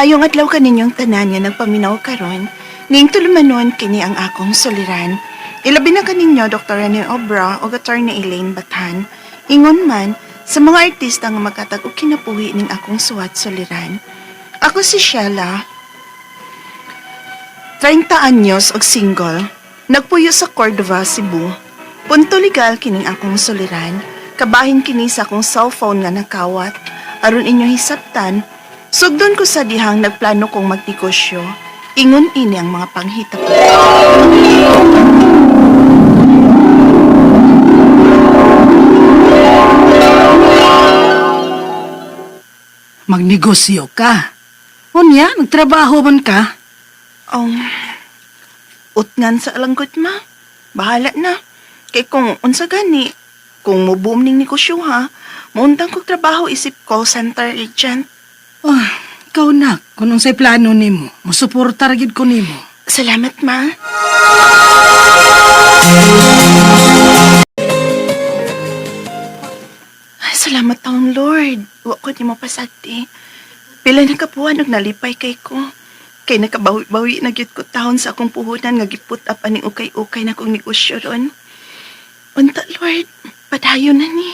Maayong adlaw ka ninyong tanan nga nagpaminaw karon. Ning tulumanon kini ang akong soliran. Ilabi na kaninyo Dr. Rene Obra o Attorney Elaine Batan. Ingon man sa mga artista nga magkatag og kinapuhi ning akong suwat soliran. Ako si Sheila. 30 anyos og single. Nagpuyo sa Cordova, Cebu. Punto legal kining akong soliran. Kabahin kini sa akong cellphone nga nakawat. Aron inyo hisabtan, sugdon ko sa dihang nagplano kong magnegosyo. Ingon ini ang mga panghita ko. Magnegosyo ka. Unya, nagtrabaho man ka. Um, utngan sa alangkot ma. Bahala na. Kay kung unsa gani, kung mo boom ning negosyo ha, muuntang kog trabaho isip call center agent. Oh, ikaw na, kung unsay plano nimo, musuporta ra gid ko nimo. Salamat ma. Ay, salamat taong Lord. Wa ko di mo pasagti. Pila na kapuan og nalipay kay ko. Kay nakabawi-bawi na gyud ko taon sa akong puhunan nga giput up aning ukay-ukay na kong negosyo ron. Unta Lord, padayon na ni.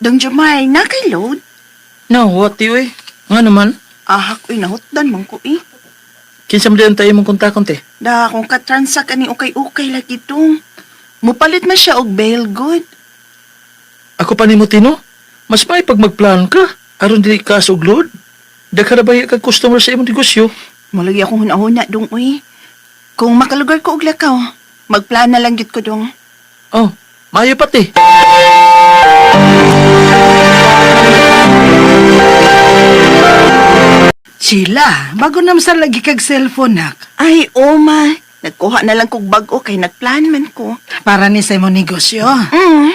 Dong Jumay, nakay load. No, what you eh? Nga naman, Ahak uy nahutdan man ko eh. kinsa mo din tayo mong kontakon te? Da kung katransak ani ukay-ukay lagi dong. Mupalit man siya og bail good. Ako pa ni mo tino? Mas may pag magplan ka, aron dili ka suglod. Dagha na ba kag customer sa imong negosyo? Malagi akong hunahuna dong uy. Kung makalugar ko og lakaw, magplana lang gyud ko dong. Oh, maayo pati. Sila, bago nam sa lagi kag cellphone nak. Ay, oma. Nagkuha na lang kog bag-o kay nagplan man ko. Para ni sa imong negosyo. Mm.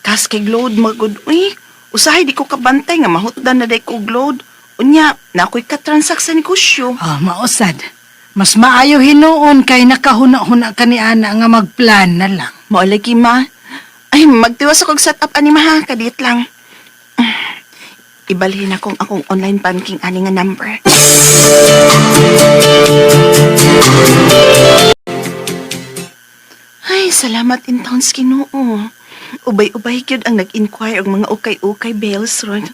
Kas kay load magud uy. Usahay di ko kabantay nga mahutdan na day kog load. Unya, na ako'y katransak sa negosyo. Oh, mausad. Mas maayo hinuon kay nakahuna-huna ka ni ana nga magplan na lang. Maulagi ma. Ay, magtiwas akong set up ani maha, kadit lang. Ibalhin akong akong online banking ani nga number. Ay, salamat in towns Ginoo. Ubay-ubay gyud ang nag-inquire og mga ukay-ukay bills ron.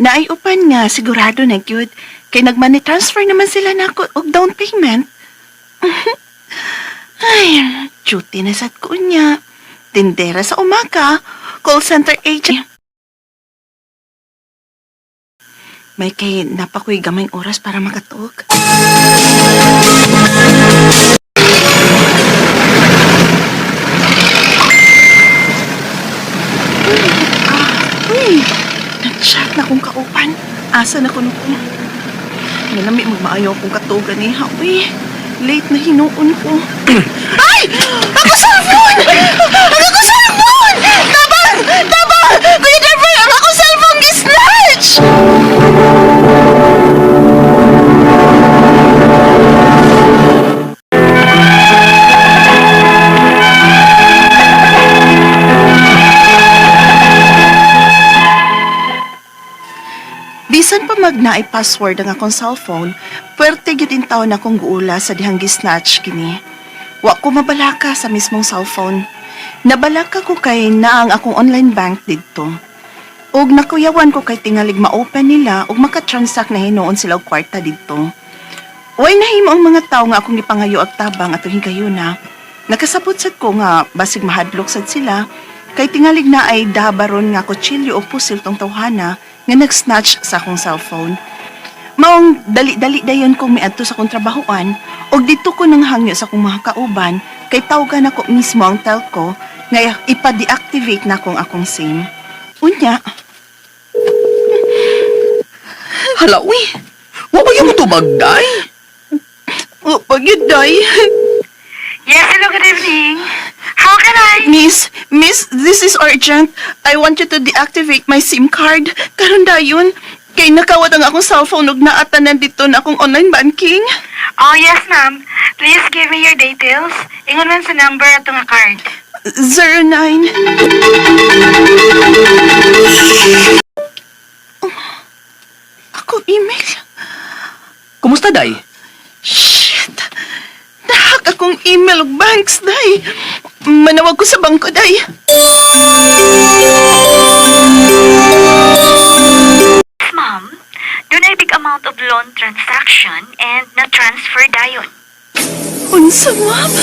Naay upan nga sigurado na gyud kay nag-money transfer naman sila nako og down payment. Ay, duty na sad ko niya. Tindera sa umaga, call center agent. May kay napakoy gamay oras para makatuog. Ah, uy, nag-chat na kong kaupan. Asa na ko nung Nalami magmaayo akong katugan ni ha. Uy, late na hinuon ko. Ay! Ako sa Bisan pa magnaay password ang akong cellphone, pwerte gyud in taon akong guula sa dihang gisnatch kini. Wa ko mabalaka sa mismong cellphone. Nabalaka ko kay na ang akong online bank didto. Og nakuyawan ko kay tingalig ma-open nila og makatransact na hinuon sila og kwarta didto. Way nahimo ang mga tao nga akong gipangayo ag tabang atong higayuna. Nakasabot sad ko nga basig mahadlok sad sila kay tingalig na ay dabaron nga kutsilyo o pusil tong tawhana nga nag-snatch sa akong cellphone. Maong dali-dali dayon kong miadto sa akong trabahoan og dito ko nang hangyo sa akong mga kauban kay tawgan ako mismo ang telco nga ipa-deactivate na akong akong SIM. Unya, Hala, uy! Wa ba yung tubagday? o pagyud day. Yes, hello, good evening. How can I? Miss, miss, this is urgent. I want you to deactivate my SIM card. Karon dayon, kay nakawat ang akong cellphone ug naatanan dito na akong online banking. Oh, yes, ma'am. Please give me your details. Ingon man sa number at nga card. 09. Ako email. Kumusta, Day? Nahak akong email ug banks, day. Manawag ko sa bangko, day. Ma'am, doon ay big amount of loan transaction and na-transfer dayon. Unsa, ma'am?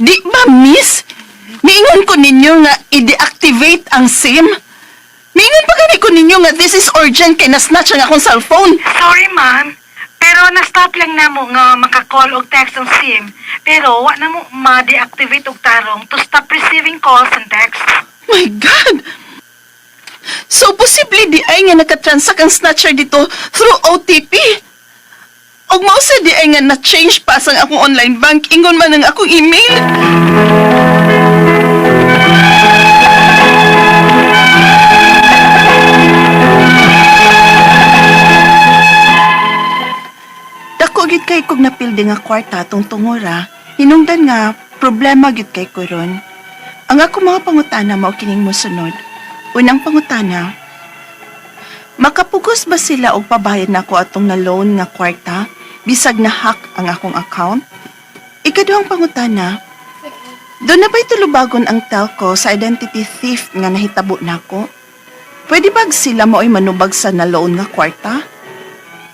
Di ba, miss? Niingon ko ninyo nga i-deactivate ang SIM? Niingon pa gani ko ninyo nga this is urgent kay na-snatch ang akong cellphone. Sorry, ma'am. Pero na-stop lang na mo nga maka-call og text ang SIM. Pero wa na mo ma-deactivate og tarong to stop receiving calls and texts. My God! So, posible di ay nga nakatransact ang snatcher dito through OTP? Og mausa di ay nga na-change pa sang akong online bank, ingon man ang akong email? Napildi nga kwarta tong tungora, hinungdan nga problema gid kay ko. Ang ako mga pangutana mao kining mosunod. Unang pangutana, makapugos ba sila og pabayad nako atong na loan nga kwarta bisag na hack ang akong account? Ikaduhang pangutana, doon na ba'y tulubagon ang telco sa identity thief nga nahitabo nako? Pwede bag sila mao'y manubag sa na loan nga kwarta?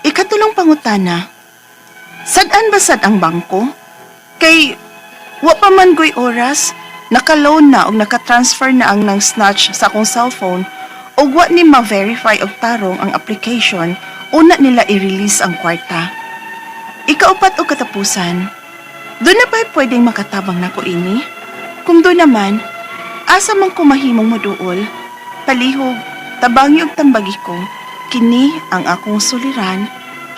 Ikatulong pangutana, Sadaan ba sad ang bangko? Kay wa pa man goy oras, naka-loan na o naka-transfer na ang nang snatch sa akong cellphone o wa ni ma-verify og tarong ang application una nila i-release ang kwarta. Ikaupat o katapusan, doon na ba'y pwedeng makatabang na ko ini? Kung doon naman, asa man ko mahimong moduol, palihog, tabangi og tambagi ko, kini ang akong suliran,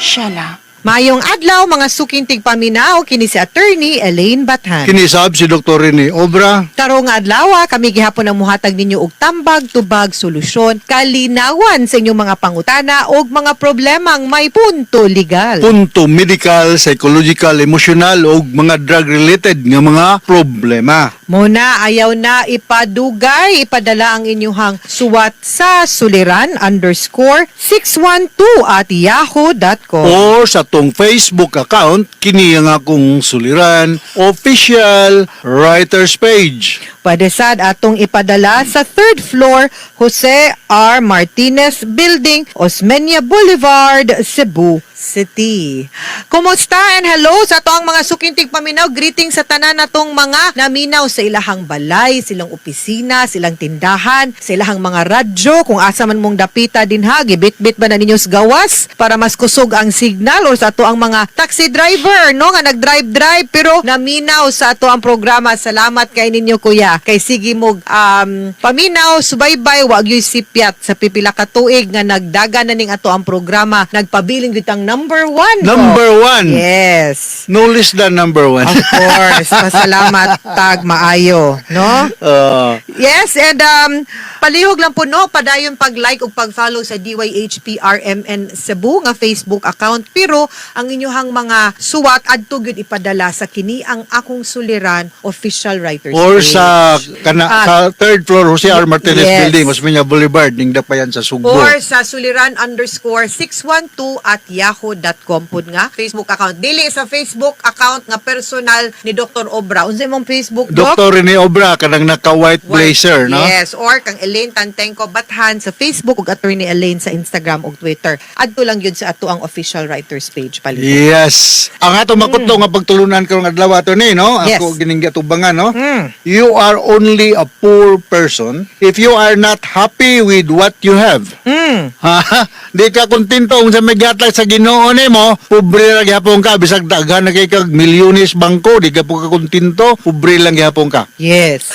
Shala. Mayong adlaw mga suking tigpaminaw kini si attorney Elaine Bathan. Kinisab si Dr. Rene Obra. Karong adlaw ah, kami gihapon ang muhatag ninyo og tambag tubag solusyon kalinawan sa inyong mga pangutana og mga problemang may punto legal. Punto medical, psychological, emotional o mga drug-related nga mga problema. Muna ayaw na ipadugay ipadala ang inyong suwat sa suliran underscore 612 at yahoo.com. O sa tong Facebook account, kini ang akong suliran, official writer's page. Pwede sad atong ipadala sa third floor Jose R. Martinez Building, Osmeña Boulevard, Cebu City. Kumusta and hello sa to ang mga sukintig paminaw. Greetings sa tanan natong mga naminaw sa ilahang balay, silang opisina, silang tindahan, sa mga radyo. Kung asa man mong dapita din ha, gibit-bit ba na ninyo gawas para mas kusog ang signal or sa to ang mga taxi driver, no? Nga nag-drive-drive pero naminaw sa ato ang programa. Salamat kay ninyo kuya. Kay sige mo um, paminaw, subaybay, wag yo'y sipyat sa pipila ka tuig nga nagdaga na ning ato ang programa. Nagpabiling ditang number one. Number one. Yes. No less than number one. Of course. Pasalamat tag maayo, no? Uh, Yes, and um, palihog lang po no, padayon pag-like o pag-follow sa DYHPRMN Cebu nga Facebook account. Pero ang inyong mga suwat adto gyud ipadala sa kini ang akong suliran official writers or page. sa kana, Ah. sa third floor Jose R. Martinez Yes. Building, Osmeña Boulevard, ning dapayan sa Sugbo. Or sa suliran underscore 612 at yahoo.com po nga Facebook account. Dili sa Facebook account nga personal ni Dr. Obra. Unsa imong Facebook, Doc? Dr. Rene Obra, kanang naka-white White- blazer, no? Yes, or kang Elaine Tantenko Bathan sa Facebook ug attorney Elaine sa Instagram ug Twitter. Adto lang yun sa ato ang official writers page pali. Yes. Ang ato makuto nga pagtulunan karong adlaw ato ni, no? Yes. Ako gining gatubangan, no? Mm. You are only a poor person if you are not happy with what you have. Mm. Ha? Di ka kontento sa may gatag sa Ginoo mo, pobre lang gihapon ka bisag daghan na kay kag milyones bangko, di ka po ka kontento, pobre lang gihapon ka. Yes.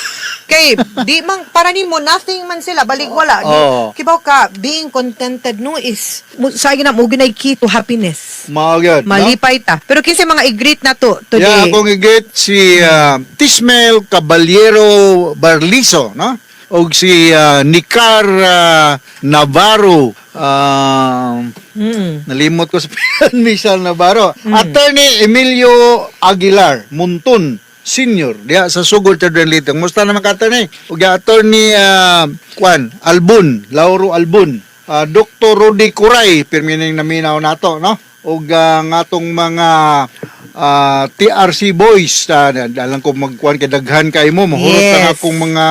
Kay di mang para nimo nothing man sila balik wala. Di- Oo. Kibaw ka being contented no is mo- sa akin na mo ginay key to happiness. Mao gyud. no? Malipay ta. Pero kinsa mga i-greet na to Yeah, today. akong i-get si ah, Tismel Caballero Barliso, no? Og si ah, Nicar ah, Navarro. Ah, Mm. nalimot ko sa pangalan, Michelle Navarro. Attorney Emilio Aguilar Muntun Senior diya sa Sugod Children Litong musta naman ka attorney? Ug attorney ah, Juan Albun Lauro Albun. Ah, Dr. Rudy Curay pirmining naminaw nato no? Ug ah, nga atong mga ah, TRC boys uh, alam ko magkuan kay daghan kay mo mahurot Yes. na akong mga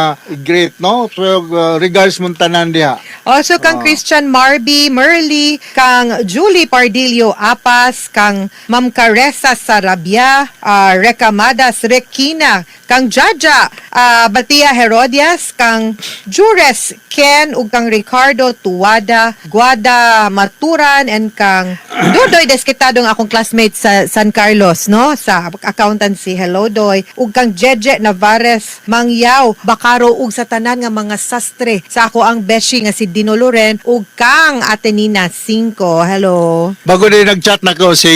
great no? So ah, regards mo tanan diha. Also kang Christian Marby, Merly, kang Julie Pardillo Apas, kang Ma'am Caressa Sarabia, uh, Recamadas Rekina, kang Jaja ah, Batia Herodias, kang Jures Ken, ug kang Ricardo Tuwada, Guada Maturan, and kang Dodoy Deskitadong akong classmate sa San Carlos, no? Sa accountancy. Hello, Doy. Ug kang Jeje Navares, Mangyaw, Bakaro, ug sa tanan nga mga sastre. Sa ako ang beshi nga si Dino Loren, ug kang Atenina 5. Hello. bago din nag-chat na ko si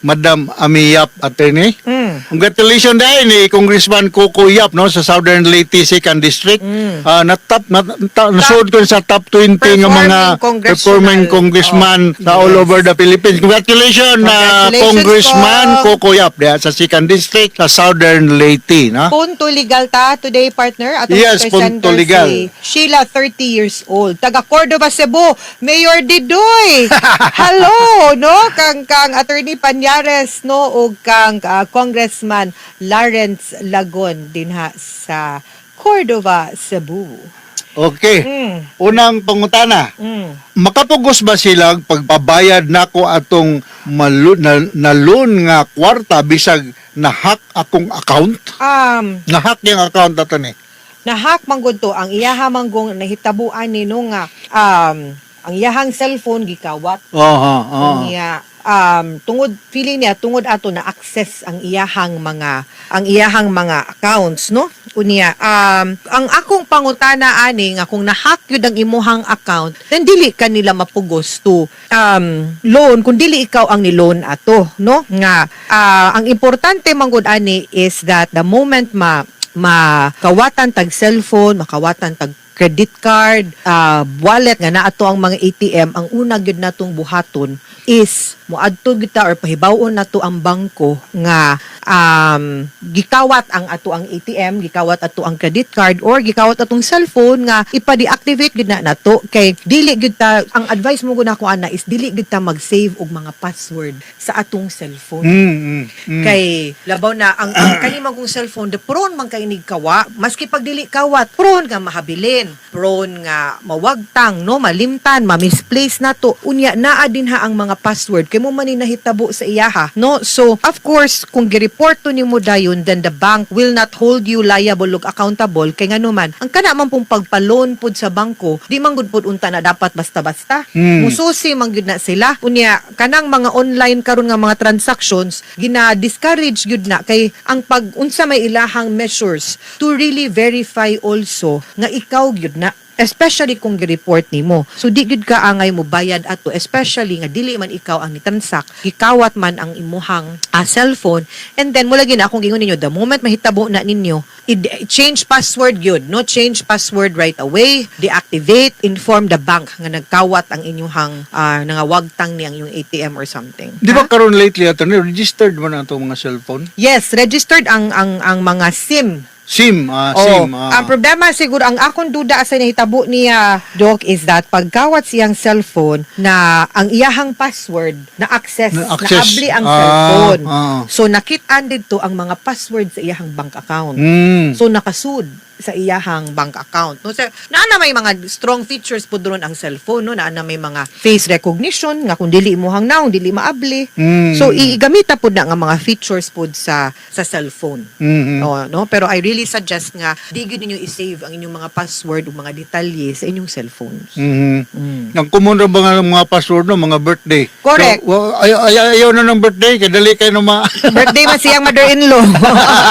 Madam Amiyap attorney Mm. Congratulations dahil ni Congressman Coco Yap no sa Southern Leyte Second District. Ah, na top na, na, nasud ko sa top 20 nga mga Performing congressman Oh, sa all yes. over the Philippines. Congratulations na Congratulations Congressman po. Coco Yap diha sa Second District sa Southern Leyte, no? Punto legal ta today, partner. Atong Yes, punto legal. Si Sheila, 30 years old. Taga Cordova, Cebu. Mayor Didoy. Hello, no? Kang kang Attorney Panyares, no? O kang ah, Congressman Lawrence Lagon din ha sa Cordova, Cebu. Okay. Mm. Unang pangutana. Mm. makapugos ba sila pagpabayad nako atong malu, na, na loan nga kwarta bisag na-hack akong account? Um, Na-hack yung account ato ni. nahak to ang iyaha manggong nahitabuan ni no nga um ang iyahang cellphone gikawat Oho, oho. niya um tungod feeling niya tungod ato na access ang iyahang mga ang iyahang mga accounts no? Unya um ang akong pangutana ani nga kung nahack yun ang imuhang account then dili ka nila mapugos to um loan kung dili ikaw ang ni-loan ato no? Nga ah, ang importante manggod ani is that the moment ma makawatan tag cellphone makawatan tag credit card, ah, wallet nga naa to ang mga ATM, ang una gyud natong buhaton is moadto kita or pahibawon nato ang bangko nga um gikawat ang ato ang ATM, gikawat ato ang credit card or gikawat atong cellphone nga ipa-deactivate gid na nato. Kay dili gyud ta ang advice mo gud ako ana is dili gyud ta mag-save og mga password sa atong cellphone. Mm, mm, mm. Kay labaw na ang, ang kanimang kong cellphone de prone man kay kawa maski pag dili kawat prone nga mahabilin. Prone nga mawagtang no malimtan ma-misplace na to. Unya naa din ha ang mga password. Kay mo man ni nahitabo sa iyaha no? So of course kung gi-report to nimo dayon then the bank will not hold you liable ug accountable. Kay ngano man ang kana man pong pagpa-loan pud sa bangko di man gud pud unta na dapat basta-basta. Hmm. mususi man gyud na sila. Unya kanang mga online karon nga mga transactions gina-discourage gyud na kay ang pag unsa may ilahang measures to really verify also nga ikaw gyud na especially kung gi-report nimo. So di gyud ka angay mo bayad ato especially nga dili man ikaw ang nitransak, gikawat man ang imuhang ah, cellphone and then mula gina akong gingon ninyo the moment mahitabo na ninyo, change password gyud, no change password right away, deactivate, inform the bank nga nagkawat ang inyong uh, nangawagtang ni ang inyong ATM or something. Di ba karon lately ato ni registered man ato mga cellphone? Yes, registered ang ang ang mga SIM SIM, ah, Oh, SIM. ah. ang problema siguro ang akong duda sa nahitabo niya Doc is that pagkawat siyang cellphone na ang iyahang password na access na, Na access. abli ang Ah, cellphone. ah. So nakit-an dito ang mga password sa iyahang bank account. Mm. So nakasud sa iyahang bank account. No, sir, naa na may mga strong features po doon ang cellphone, no? Naa na may mga face recognition nga kung dili mo hang naong dili maabli. Mm. So igamita po na nga mga features po sa sa cellphone. Mhm. Oh, no? Pero I really suggest nga di ninyo i-save ang inyong mga password o mga detalye sa inyong cellphones. Mhm. Mm. Ang common ra ba nga ng mga password no, mga birthday. Correct. So, wa- ay, ay, ayaw na ng birthday, kaya dali kayo na ma... Birthday man siyang mother-in-law.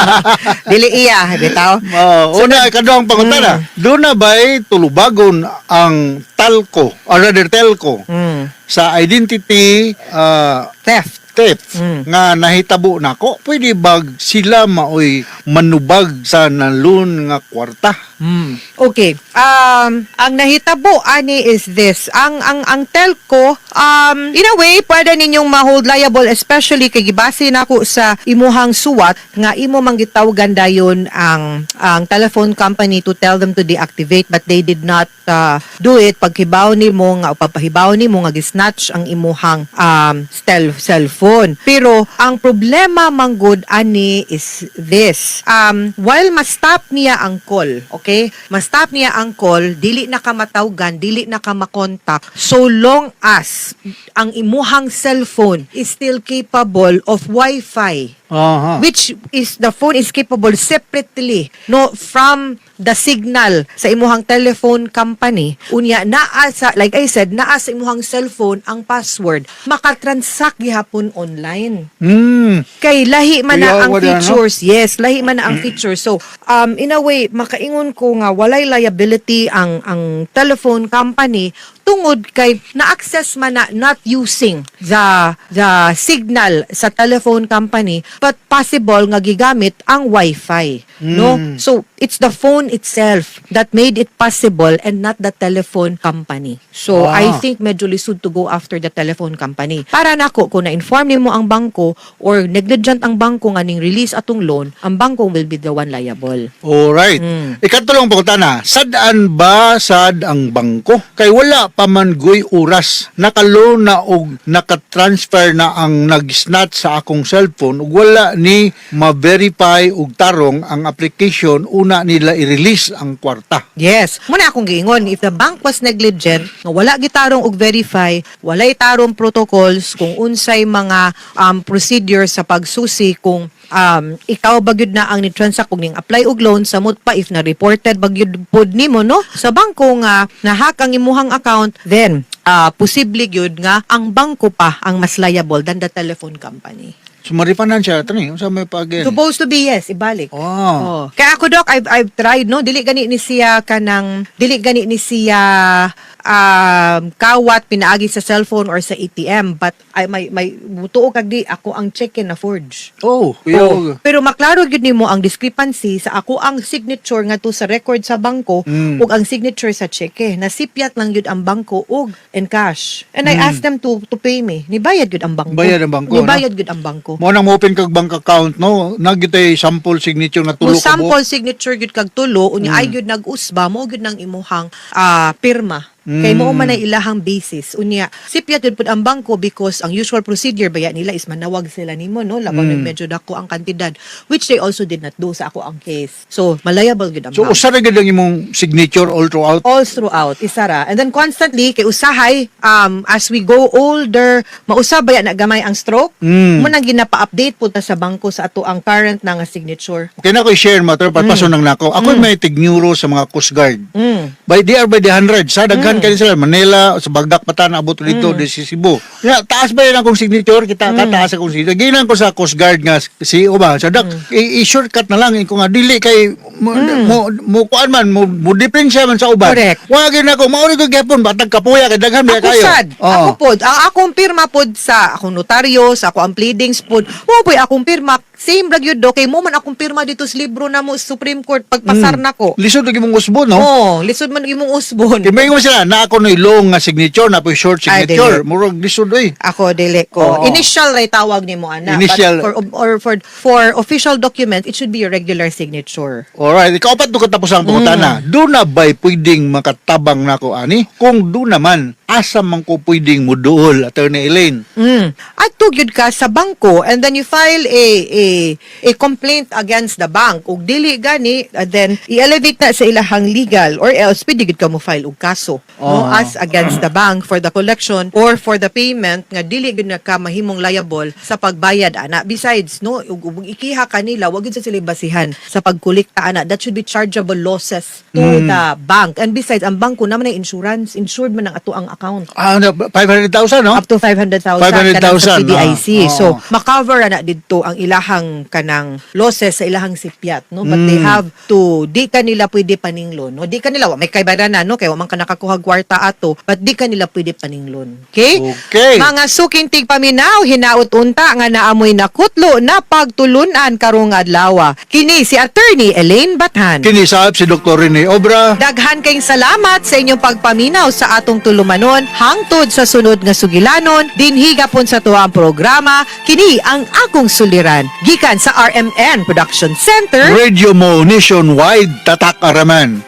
dili iya, bitaw. Oh, una, kadang pangutana. Mm. Doon na ba'y tulubagon ang talco, or rather telco, Mm. sa identity ah, Theft. theft Mm. nga nahitabo nako pwede bag sila maoy manubag sa nalun nga kwarta Hmm. Okay. Um ang nahitabo ani is this. Ang ang ang telco um in a way pwede ninyong ma-hold liable especially kay gibase nako sa imuhang suwat nga imo manggitawgan dayon ang ang telephone company to tell them to deactivate but they did not uh, do it paghibaw nimo nga papahibaw nimo nga gisnatch ang imuhang um cell cellphone. Pero ang problema manggod ani is this. Um while ma-stop niya ang call, okay? Ma-stop niya ang call, dili na ka matawgan, dili na ka makontak so long as ang imuhang cellphone is still capable of Wi-Fi Aha. which is the phone is capable separately no from the signal sa imuhang telephone company unya naa sa like I said naa sa imuhang cellphone ang password makatransact gihapon online Hmm. kay lahi man na Kuya, ang wala, no? features yes lahi man na ang features so um in a way makaingon ko nga walay liability ang ang telephone company tungod kay na-access man na not using the the signal sa telephone company but possible nga gigamit ang wifi no Mm. so it's the phone itself that made it possible and not the telephone company so Ah. i think medyo lisod to go after the telephone company para nako kung na-inform nimo ang bangko or negligent ang bangko nga ning release atong loan ang bangko will be the one liable Alright. Mm. Ikatulong po na, sadaan ba sad ang bangko? Kay wala pa man guy oras. Nakalo na og nakatransfer na ang nag-snatch sa akong cellphone ug wala ni ma-verify og tarong ang application una nila i-release ang kwarta. Yes. Muna akong giingon, if the bank was negligent, nga wala gitarong og verify, walay tarong protocols kung unsay mga um, procedure sa pagsusi kung um, ikaw bagyod na ang ni-transact kung ning apply og loan samot pa if na reported bagyod pod nimo no sa bangko nga nahack ang imuhang account then uh, posible gyud nga ang bangko pa ang mas liable than the telephone company. Sumaripanan siya, ito ni, sa may pag Supposed to be yes, ibalik. Oh. Oh. Kaya ako dok, I've I've tried no, dili gani ni siya kanang dili gani ni siya um kawat pinaagi sa cellphone or sa ATM but I may may butuo kag di ako ang check-in na forge. Oh, Oh. Pero maklaro gyud nimo ang discrepancy sa ako ang signature nga to sa record sa bangko Mm. ug ang signature sa cheque. Nasipyat lang gyud ang bangko ug in cash. And I asked them to to pay me. Nibayad gyud ang bangko. Mm. Bayad ang bangko, Nibayad gyud ang bangko. Mo nang open kag bank account no, nagitay sample signature nga tulo ka sample signature gyud kag tulo unya ay gyud nag-usba mo gyud nang imuhang ah, pirma kay mo man ay ilahang basis unya sipya gyud pud ang bangko because ang usual procedure baya nila is manawag sila nimo no labang Mm. medyo dako ang kantidad which they also did not do sa ako ang case so malayable gyud ang So usa ra ang imong signature all throughout. all throughout isara and then constantly kay usahay um as we go older mausab baya na gamay ang stroke Mm. mo nang ginapa-update pud sa bangko sa ato ang current na nga signature Kaya na ko i-share matter patpaso nang nako. Ako may tig-neuro sa mga Coast Guard. mm. By they are by the hundred. Sa daghan kani sila Manila sa Bagdak Patan abot dito di si Cebu. Ya, taas ba yan akong signature kita kataas akong signature. Ginan ko sa Coast Guard nga si ba sa dak i- i-shortcut na lang ko nga dili kay mo mo, mo kuan man mo, mo diferensya man sa uban. Correct. Wa gyud nako mao ko gyapon batag kapuya kay daghan ba Ako kayo. sad. Oo. Ako pod. Ang akong pirma pod sa akong notaryo, sa ako ang pleadings pod. Mo po'y akong pirma. Same ra gyud do kay mo man akong pirma dito sa libro na mo Supreme Court pagpasar nako. Lisod lagi mong usbo no. Oh, lisod man imong usbon. Kaya may mo sila na ako no long nga signature na po short Ay, signature. dili. Murag lisod oy. Ako dili ko. Oo. Initial ray tawag nimo ana. Initial. But for or for for official document, it should be a regular signature. Alright, ikaw pa to katapos ang pangutana. Mm. Do na ba'y pwedeng makatabang nako ani? Kung do naman, asa man ko pwedeng muduol, Attorney Elaine? Mm. At tugyod ka sa bangko and then you file a a a complaint against the bank ug dili gani uh, then i-elevate na sa ilahang legal or else pwede gid ka mo file og kaso no Oh. as against the bank for the collection or for the payment nga dili gid na ka mahimong liable sa pagbayad ana besides no ug ikiha kanila wag gid sa sila basihan sa pagkolekta ana that should be chargeable losses to the bank and besides ang bangko naman ay insurance insured man ang ato ang account Ah, na- 500,000 no? up to 500,000 500,000, kanang sa PDIC. ah. So, Oo. makover na dito ang ilaha ilahang kanang losses sa ilahang sipyat no but they Mm. have to di kanila pwede paninglon no di kanila wa may kaybaranan no kay wa man ka nakakuha kwarta ato but di kanila pwede paninglon okay Okay. mga suking tigpaminaw hinaut unta nga naamoy nakutlo na pagtulunan karong adlaw kini si attorney Elaine Bathan Kinisab si Dr. Rene Obra. Daghan kayong salamat sa inyong pagpaminaw sa atong tulumanon hangtod sa sunod nga sugilanon dinhi gapon sa tuwang programa kini ang akong suliran gikan sa RMN Production Center Radio mo nationwide tatak araman.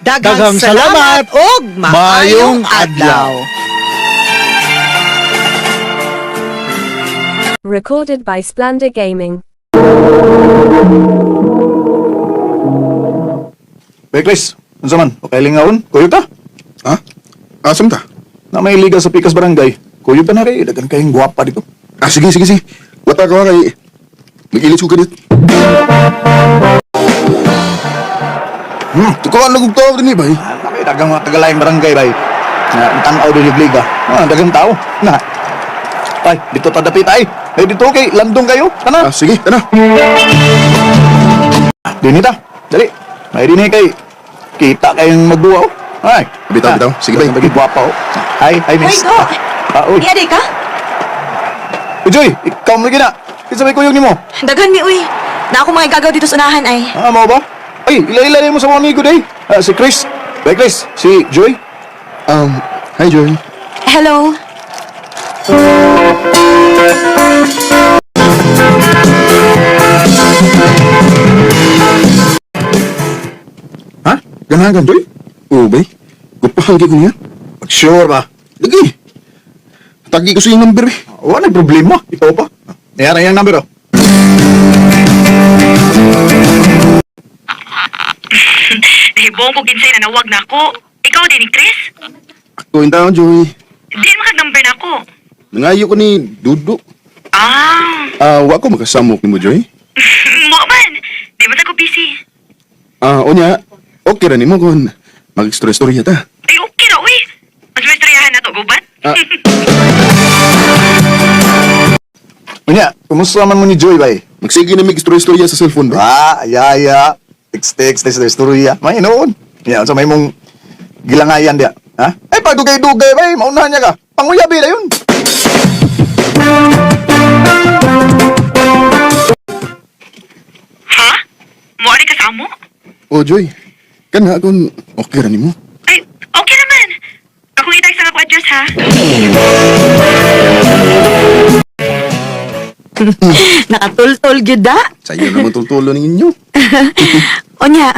daghang daghang salamat, salamat og maayong adlaw. Recorded by Splendor Gaming. Bekles, unsa man? Okay lingawon? Kuyo ta? Ha? Asam ta? Na may liga sa Pikas Barangay. Kuyo ta na kay dagan kayong gwapa dito. Ah, sige, sige, sige. Wata ka kay... Mag-ilit ko ka dito. Hmm, tukuan lang kong tawag din eh, bay. Ah, na may dagang mga tagalayang barangay bay. Na tanaw din yung liga. Ah, dagang tao. Na. Ay, dito ta dapit ay. Ay dito kay landong kayo. Kana? Ah, sige, tara. Dini ta. Dali. May dini kay kita kayong magduwa oh. Ay. Bitaw, bitaw. Sige, bay. Bagi gwapa oh. Ay, ay miss. Go. Ah, uy. Iya, di ka? Ujoy, ikaw mo lagi na. Kinsa may kuyog nimo? Daghan mi, uy. Na ako mga gagaw dito sa unahan ay. Ah, mau ba? Ay, ila-ila mo sa mga amigo day. Ah, si Chris. Bay Chris, si Joy. Um, hi, Joy. Hello. Ha? Ganahan, Joy? Oo, bay. Gupahal ko niya. Sure ba? Lagi. Tagi ko sa yung number, eh. Wala problema. Ikaw pa. Nayara yung number oh. Nahibong ko ginsay na nawag na ako. Ikaw din ni Chris? Ako yung tao, Joy. Di makag-number na ako. Nangayo ko ni Dudu. Ah, Ah, wa ko makasamok ni mo, Joy. mo man. Di ba ko busy? Ah, o niya, okay ra ni mo kung mag-story-story ta. Ay, okay na, uy. Mas may istoryahan na to, gubat? Ah. Unya, kumusta man mo ni Joy bay? Magsige na mag-story-story sa cellphone, bay. Ah, ya ya. Text text text text story ya. May noon. Ya, sa may mong gilangayan dia. Ha? Ay pagdugay-dugay bay, maunahan niya ka. Panguyabi na yun. ha? Mo ka sa amo? O, Joy. Kana kung okay ra ni mo. Ay, okay naman. Ako itag sa ako address, ha? Nakatultol gyud da. Sayo naman tutulo ninyo. Onya,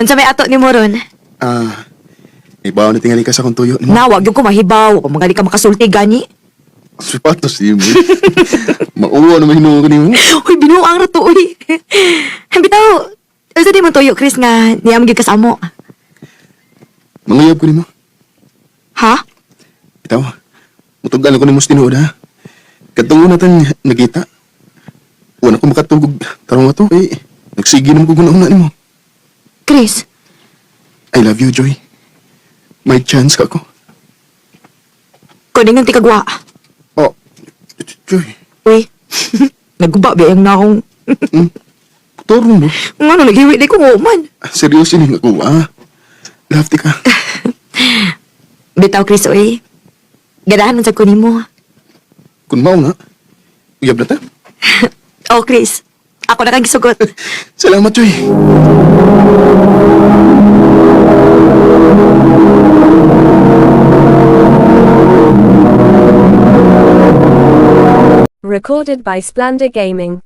unsa may ato ni Moron? Ah, ibaw na tingali ka sa kong tuyo. Na wag gyud ko mahibaw. Kung magali ka makasulti gani. Sipatos di mo. Mauwa naman hinuha ko ni mo. Uy, binuang ra to uy. Bitaw, unsa di mo tuyo Chris nga niyam gyud ka sa amo? Manguyab ko ni mo. Ha? Itaw, mutugal ko ni mo sa tinuod ha. Katungo na tang nagita. Wala ko makatugog. Tarong ato eh. Nagsige naman ko guna ni mo. Chris, I love you, Joy. May chance ka ko. kuning ang tikagwa. Oh, Joy. Uy, nagguba biyang na akong... Torong mo. Ano, naghiwi di ko man. Seryoso ni ako ah. Love ti ka. Bitaw Chris, uy. Ganahan man sa kunin mo. Kung mao na, uyab na ta. Oh, Chris. Ako na kang gisugot. Salamat, Joy. Recorded by Splendor Gaming.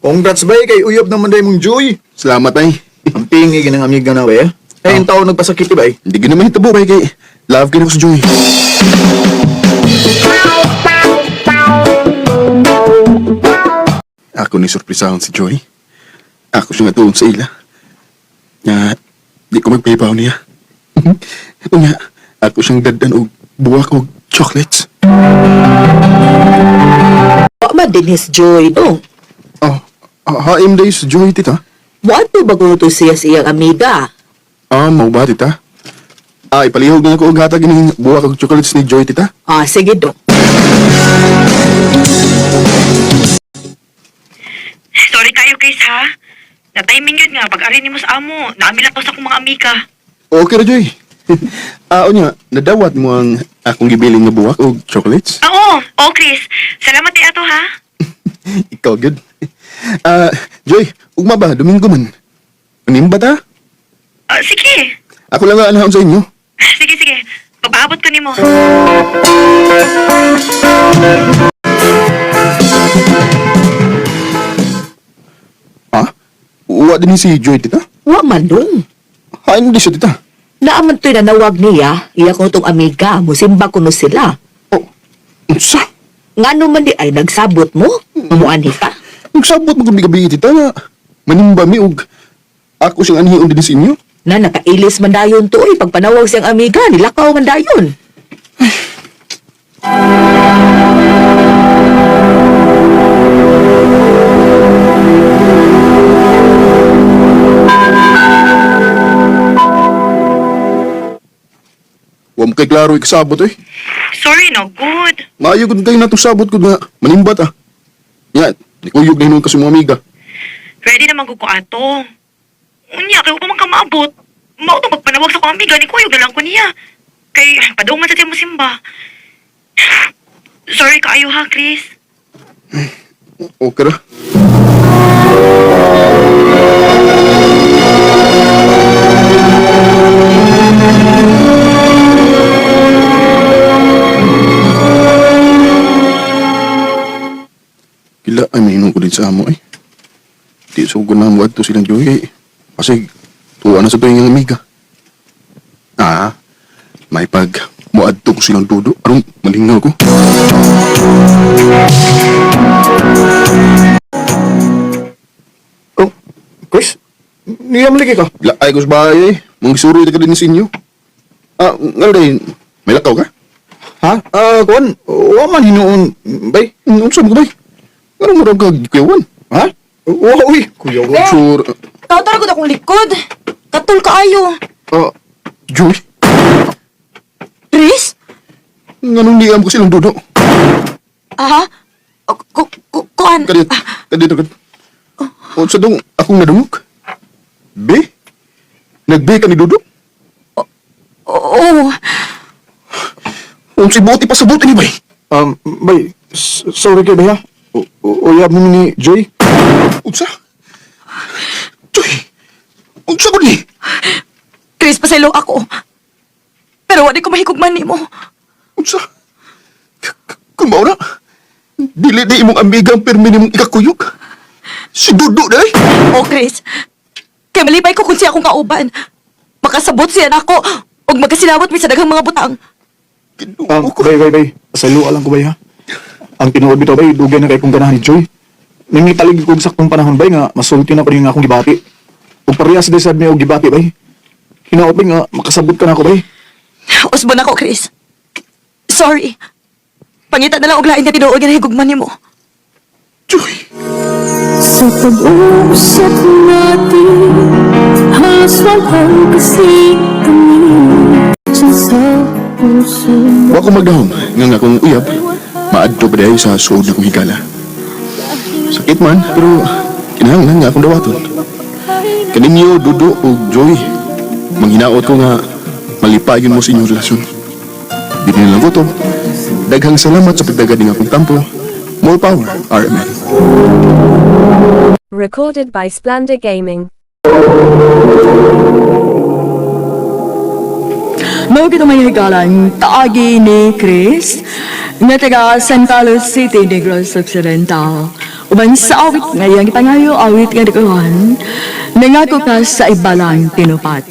Congrats bay kay uyab naman day mong Joy. Salamat, ay. Ang tingi ginang amiga na bay. Ay, yung tao nagpasakit bay. Hindi ka naman hitabo, kay kay. Love ka na ko Joy. Ako ni surprisahon si Joy. Ako siya nga tuon sa ila. Nga, di ko magpaypaw niya. Ito nga, ako siyang dadan og buwak og chocolates. Wa man din his joy no. Oh, ha- haim day sa Joy, tita. Wa to bago to siya sa iyang amiga. Ah, mau ba, tita? Ay, palihog na ako og hatag ng buwak og chocolates ni Joy, tita. Ah, sige, Dok. Sorry kayo, Chris, ha? Na-timing yun nga, pag-ari ni mo sa amo, naamila pa sa akong mga amika. Okay ra, Joy. Ah, o niya, nadawat mo ang akong gibiling nga buwak og chocolates? Ah, Oo, oh, Chris. Salamat ni ato, ha? Ikaw, good. Ah, Joy, ugma ba? Domingo man. Animba ta? Ah, sige. Ako lang nga anahon sa inyo. Sige, sige. Papaabot ko ni mo. Ha? Uwa din si Joy, tita? Wa man dong. Hain di siya, tita. Naaman to'y nanawag niya, iya ko tong amiga, musimba ko no sila. Oh, unsa? Nga naman di ay nagsabot mo? Umuani ka? Nagsabot mo kung gabi, tita, nga manimba mi og ako siyang anhiyon din sa inyo. Na nakailis man dayon to eh, pagpanawag siyang amiga, nilakaw man dayon. Wa mo kay klaro ikasabot eh. Sorry, no good. Maayo gud kayo natong sabot ko nga manimbat ah. Ko yug na hinuon kasi mga amiga. Ready naman ko ko ato. Unya, kaya pa man ka maabot. Mao to magpanawag sa kong amiga ni Kuyog na lang ko niya. Kay, padaw man sa tiyan mo simba. Sorry kaayo ha, Chris. Okay ra. Kila ay mainom ko din sa amo eh. Di so ko na mo silang joy eh. Kasi tuwa na sa tuwing amiga. Ah, may pag mo adto ko silang dudo. Anong malingaw ko? Oh, Chris, niya maliki ka. Laay ko sa bahay eh. Mga suro ka din sa inyo. Ah, nga rin. May lakaw ka? Ha? Ah, kuan, wa man hinuon, bay. Ano sa mga bay? Ano mo rin ka kuyawan? Ha? Wa uy, kuya ko. Sure. Tawtar ko na kong likod. Katul kaayo. Ah, Joy? Chris? Nganong niyam ko silang dudo? Aha? Ku, ku, kuan? Kadit, kadit, kadit. O sa dong akong nadungog? Be? Nagbe ka ni Dudo? Oo. O si Buti pa sa buti ni Bay? Um, bay, s- sorry kay bay ha. O- o- Uyab mo ni Joy. Unsa? Unsa ko ni? Chris, pasaylo ako. Pero wala ko mahigugman ni mo. Unsa? Kung mauna, dili na imong amiga ang permi nimong ikakuyog. Si Dudo na eh. Oh, Chris. Kaya malipay ko kung siya akong kauban. Makasabot siya na ako. Huwag magkasinabot mi sa daghang mga butang. Um, bay, bay, bay. Pasaylo alang ko bay ha. Ang tinuod bitaw bay, dugay na kay kong ganahan ni Joy. Nangitalig ko sa saktong panahon bay nga masulti na ko rin nga akong gibati. Ug parehas din sad mi og gibati bay. Hinaot bay nga makasabot ka na ako bay. Usbon ako, Chris. Sorry. Pangita na lang og lain nga tinuod nga higugman ni mo. Joy! Sa pag-uusap natin Halos walang kasi kami Diyan sa puso Wa ko magdahom nga nga akong uyab. Maadto pa dahil sa suod na kong higala. Sakit man, pero kinahanglan nga akong dawaton. Kaninyo, Dudo o Joy, manghinaot ko nga malipayon mo sa inyong relasyon. Di na lang ko to. Daghang salamat sa pagdagad ng akong tampo. More power, RMN. Recorded by Splendor Gaming. Mao kita may higalan taagi ni Chris nga taga San Carlos City, Negros Occidental. Uban sa awit nga iyang ipangayo awit nga dikuhan, nangako ka sa ibalang tinupat.